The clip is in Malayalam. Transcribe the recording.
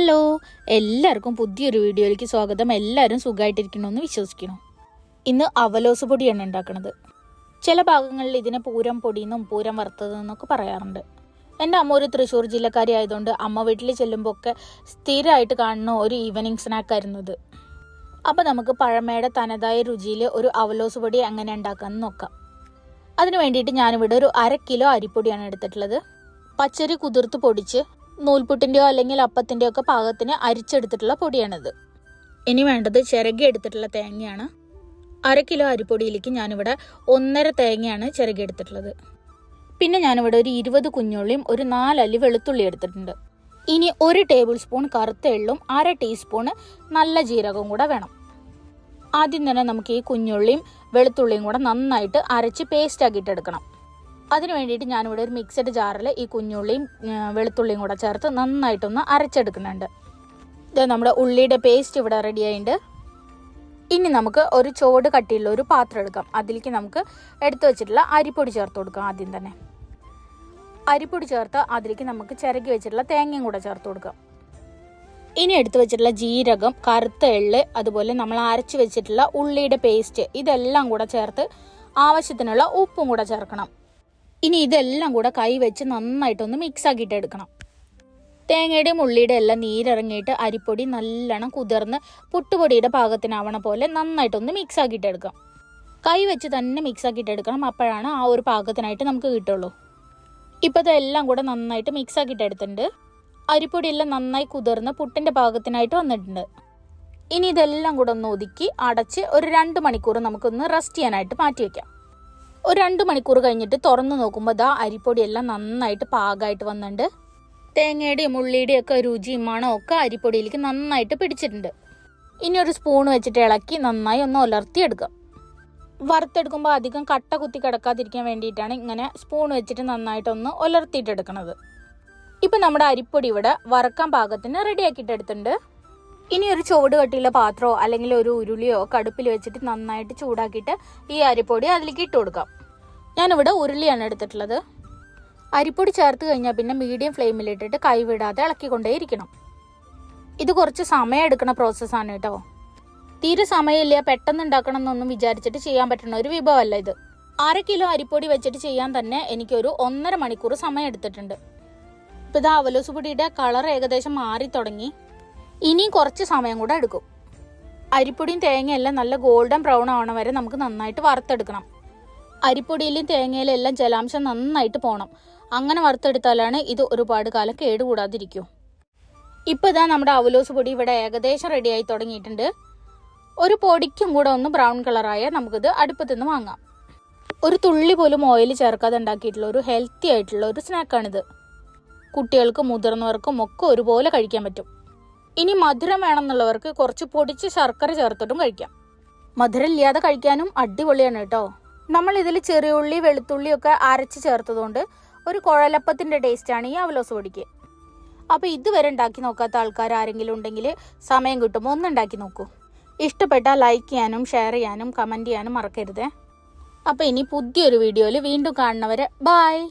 ഹലോ. എല്ലാവർക്കും പുതിയൊരു വീഡിയോയിലേക്ക് സ്വാഗതം. എല്ലാവരും സുഖമായിട്ടിരിക്കണമെന്ന് വിശ്വസിക്കണം? ഇന്ന് അവലോസ് പൊടിയാണ് ഉണ്ടാക്കുന്നത് ചില ഭാഗങ്ങളിൽ ഇതിനെ പൂരം പൊടിയെന്നും പൂരം വറുത്തതെന്നൊക്കെ പറയാറുണ്ട്. എന്റെ അമ്മ ഒരു തൃശ്ശൂർ ജില്ലക്കാരി ആയതുകൊണ്ട് അമ്മ വീട്ടിൽ ചെല്ലുമ്പോൾ ഒക്കെ സ്ഥിരമായിട്ട് കാണുന്ന ഒരു ഈവനിങ് സ്നാക്കായിരുന്നു ഇത്. അപ്പോൾ നമുക്ക് പഴമയുടെ തനതായ രുചിയിൽ ഒരു അവലോസ് പൊടി എങ്ങനെ ഉണ്ടാക്കാമെന്ന് നോക്കാം. അതിന് വേണ്ടിയിട്ട് ഞാനിവിടെ ഒരു അര കിലോ അരിപ്പൊടിയാണ് എടുത്തിട്ടുള്ളത്. പച്ചരി കുതിർത്ത് പൊടിച്ച് നൂൽപുട്ടിന്റെയോ അല്ലെങ്കിൽ അപ്പത്തിന്റെയോ ഒക്കെ പാകത്തിന് അരിച്ചെടുത്തിട്ടുള്ള പൊടിയാണിത്. ഇനി വേണ്ടത് ചിരകി എടുത്തിട്ടുള്ള തേങ്ങയാണ്. അര കിലോ അരിപ്പൊടിയിലേക്ക് ഞാനിവിടെ ഒന്നര തേങ്ങയാണ് ചിരകി എടുത്തിട്ടുള്ളത്. പിന്നെ ഞാനിവിടെ ഒരു ഇരുപത് കുഞ്ഞുള്ളിയും ഒരു നാലല്ലി വെളുത്തുള്ളി എടുത്തിട്ടുണ്ട്. ഇനി ഒരു ടേബിൾ സ്പൂൺ കറുത്ത എള്ളും അര ടീസ്പൂണ് നല്ല ജീരകവും കൂടെ വേണം. ആദ്യം തന്നെ നമുക്ക് ഈ കുഞ്ഞുള്ളിയും വെളുത്തുള്ളിയും കൂടെ നന്നായിട്ട് അരച്ച് പേസ്റ്റ് ആക്കിയിട്ട് എടുക്കണം അതിന് വേണ്ടിയിട്ട് ഞാനിവിടെ ഒരു മിക്സഡ് ജാറിൽ ഈ കുഞ്ഞുള്ളിയും വെളുത്തുള്ളിയും കൂടെ ചേർത്ത് നന്നായിട്ടൊന്ന് അരച്ചെടുക്കുന്നുണ്ട്. ഇത് നമ്മുടെ ഉള്ളിയുടെ പേസ്റ്റ് ഇവിടെ റെഡി ആയിട്ടുണ്ട്. ഇനി നമുക്ക് ഒരു ചോട് കട്ടിയുള്ള ഒരു പാത്രം എടുക്കാം. അതിലേക്ക് നമുക്ക് എടുത്തു വെച്ചിട്ടുള്ള അരിപ്പൊടി ചേർത്ത് കൊടുക്കാം ആദ്യം തന്നെ. അരിപ്പൊടി ചേർത്ത് അതിലേക്ക് നമുക്ക് ചിരകി വെച്ചിട്ടുള്ള തേങ്ങയും കൂടെ ചേർത്ത് കൊടുക്കാം. ഇനി എടുത്തു വെച്ചിട്ടുള്ള ജീരകം കറുത്ത എള്ള് അതുപോലെ നമ്മൾ അരച്ച് വെച്ചിട്ടുള്ള ഉള്ളിയുടെ പേസ്റ്റ് ഇതെല്ലാം കൂടെ ചേർത്ത് ആവശ്യത്തിനുള്ള ഉപ്പും കൂടെ ചേർക്കണം. ഇനി ഇതെല്ലാം കൂടെ കൈ വെച്ച് നന്നായിട്ടൊന്ന് മിക്സ് ആക്കിയിട്ട് എടുക്കണം. തേങ്ങയുടെയും ഉള്ളിയുടെ എല്ലാം നീരിറങ്ങിയിട്ട് അരിപ്പൊടി നല്ലോണം കുതിർന്ന് പുട്ടുപൊടിയുടെ പാകത്തിനാവണ പോലെ നന്നായിട്ടൊന്ന് മിക്സ് ആക്കിയിട്ട് എടുക്കാം. കൈ വെച്ച് തന്നെ മിക്സ് ആക്കിയിട്ട് എടുക്കണം. അപ്പോഴാണ് ആ ഒരു പാകത്തിനായിട്ട് നമുക്ക് കിട്ടുള്ളൂ. ഇപ്പോൾ ഇതെല്ലാം കൂടെ നന്നായിട്ട് മിക്സ് ആക്കിയിട്ട് എടുത്തിട്ടുണ്ട്. അരിപ്പൊടിയെല്ലാം നന്നായി കുതിർന്ന് പുട്ടിന്റെ പാകത്തിനായിട്ട് വന്നിട്ടുണ്ട്. ഇനി ഇതെല്ലാം കൂടെ ഒന്ന് ഒതുക്കി അടച്ച് ഒരു രണ്ട് മണിക്കൂർ നമുക്കൊന്ന് റെസ്റ്റ് ചെയ്യാനായിട്ട് മാറ്റി വെക്കാം. ഒരു രണ്ട് മണിക്കൂർ കഴിഞ്ഞിട്ട് തുറന്നു നോക്കുമ്പോൾ ദാ അരിപ്പൊടിയെല്ലാം നന്നായിട്ട് പാകമായിട്ട് വന്നിട്ടുണ്ട്. തേങ്ങയുടെയും ഉള്ളിയുടെയും ഒക്കെ രുചിയും മണവും ഒക്കെ അരിപ്പൊടിയിലേക്ക് നന്നായിട്ട് പിടിച്ചിട്ടുണ്ട്. ഇനി ഒരു സ്പൂൺ വെച്ചിട്ട് ഇളക്കി നന്നായി ഒന്ന് ഉലർത്തിയെടുക്കാം വറുത്തെടുക്കുമ്പോൾ അധികം കട്ട കുത്തി കിടക്കാതിരിക്കാൻ വേണ്ടിയിട്ടാണ് ഇങ്ങനെ സ്പൂൺ വെച്ചിട്ട് നന്നായിട്ടൊന്ന് ഉലർത്തിയിട്ടെടുക്കുന്നത് ഇപ്പം നമ്മുടെ അരിപ്പൊടി ഇവിടെ വറക്കാൻ പാകത്തിന് റെഡിയാക്കിയിട്ട് എടുത്തിട്ടുണ്ട് ഇനി ഒരു ചുവട് കട്ടിയുള്ള പാത്രമോ അല്ലെങ്കിൽ ഒരു ഉരുളിയോ കടുപ്പിൽ വെച്ചിട്ട് നന്നായിട്ട് ചൂടാക്കിയിട്ട് ഈ അരിപ്പൊടി അതിലേക്ക് ഇട്ട് കൊടുക്കാം. ഞാനിവിടെ ഉരുളിയാണ് എടുത്തിട്ടുള്ളത്. അരിപ്പൊടി ചേർത്ത് കഴിഞ്ഞാൽ പിന്നെ മീഡിയം ഫ്ലെയിമിലിട്ടിട്ട് കൈവിടാതെ ഇളക്കിക്കൊണ്ടേയിരിക്കണം. ഇത് കുറച്ച് സമയം എടുക്കുന്ന പ്രോസസ്സാണ് കേട്ടോ. തീരെ സമയമില്ല പെട്ടെന്ന് ഉണ്ടാക്കണം എന്നൊന്നും വിചാരിച്ചിട്ട് ചെയ്യാൻ പറ്റുന്ന ഒരു വിഭവമല്ല ഇത്. അര കിലോ അരിപ്പൊടി വെച്ചിട്ട് ചെയ്യാൻ തന്നെ എനിക്കൊരു ഒന്നര മണിക്കൂർ സമയം എടുത്തിട്ടുണ്ട്. ഇപ്പം ഇത് അവലോസ് പൊടിയുടെ കളർ ഏകദേശം മാറി തുടങ്ങി. ഇനിയും കുറച്ച് സമയം കൂടെ എടുക്കും. അരിപ്പൊടിയും തേങ്ങയെല്ലാം നല്ല ഗോൾഡൻ ബ്രൗൺ ആവണം വരെ നമുക്ക് നന്നായിട്ട് വറുത്തെടുക്കണം. അരിപ്പൊടിയിലും തേങ്ങയിലും എല്ലാം ജലാംശം നന്നായിട്ട് പോകണം അങ്ങനെ വറുത്തെടുത്താലാണ് ഇത് ഒരുപാട് കാലം കേടുകൂടാതിരിക്കും. ഇപ്പോൾ ഇതാ നമ്മുടെ അവലോസ് പൊടി ഇവിടെ ഏകദേശം റെഡിയായി തുടങ്ങിയിട്ടുണ്ട്. ഒരു പൊടിക്കും കൂടെ ഒന്ന് ബ്രൗൺ കളറായ നമുക്കിത് അടുപ്പത്തു നിന്ന് വാങ്ങാം. ഒരു തുള്ളി പോലും ഓയിൽ ചേർക്കാതെ ഉണ്ടാക്കിയിട്ടുള്ള ഒരു ഹെൽത്തി ആയിട്ടുള്ള ഒരു സ്നാക്കാണിത് കുട്ടികൾക്കും മുതിർന്നവർക്കും ഒക്കെ ഒരുപോലെ കഴിക്കാൻ പറ്റും. ഇനി മധുരം വേണമെന്നുള്ളവർക്ക് കുറച്ച് പൊടിച്ച് ശർക്കര ചേർത്തിട്ടും കഴിക്കാം. മധുരം ഇല്ലാതെ കഴിക്കാനും അടിപൊളിയാണ് കേട്ടോ. നമ്മൾ ഇതിൽ ചെറിയ ഉള്ളി വെളുത്തുള്ളി ഒക്കെ അരച്ച് ചേർത്തതുകൊണ്ട് ഒരു കുഴലപ്പത്തിന്റെ ടേസ്റ്റാണ് ഈ അവലോസ് പൊടിക്ക്. അപ്പോൾ ഇതുവരെ ഉണ്ടാക്കി നോക്കാത്ത ആൾക്കാർ ആരെങ്കിലും ഉണ്ടെങ്കിൽ സമയം കിട്ടുമ്പോൾ ഒന്ന് ഉണ്ടാക്കി നോക്കൂ. ഇഷ്ടപ്പെട്ടാൽ ലൈക്ക് ചെയ്യാനും ഷെയർ ചെയ്യാനും കമന്റ് ചെയ്യാനും മറക്കരുതേ. അപ്പോൾ ഇനി പുതിയൊരു വീഡിയോയിൽ വീണ്ടും കാണുന്നവരെ ബായ്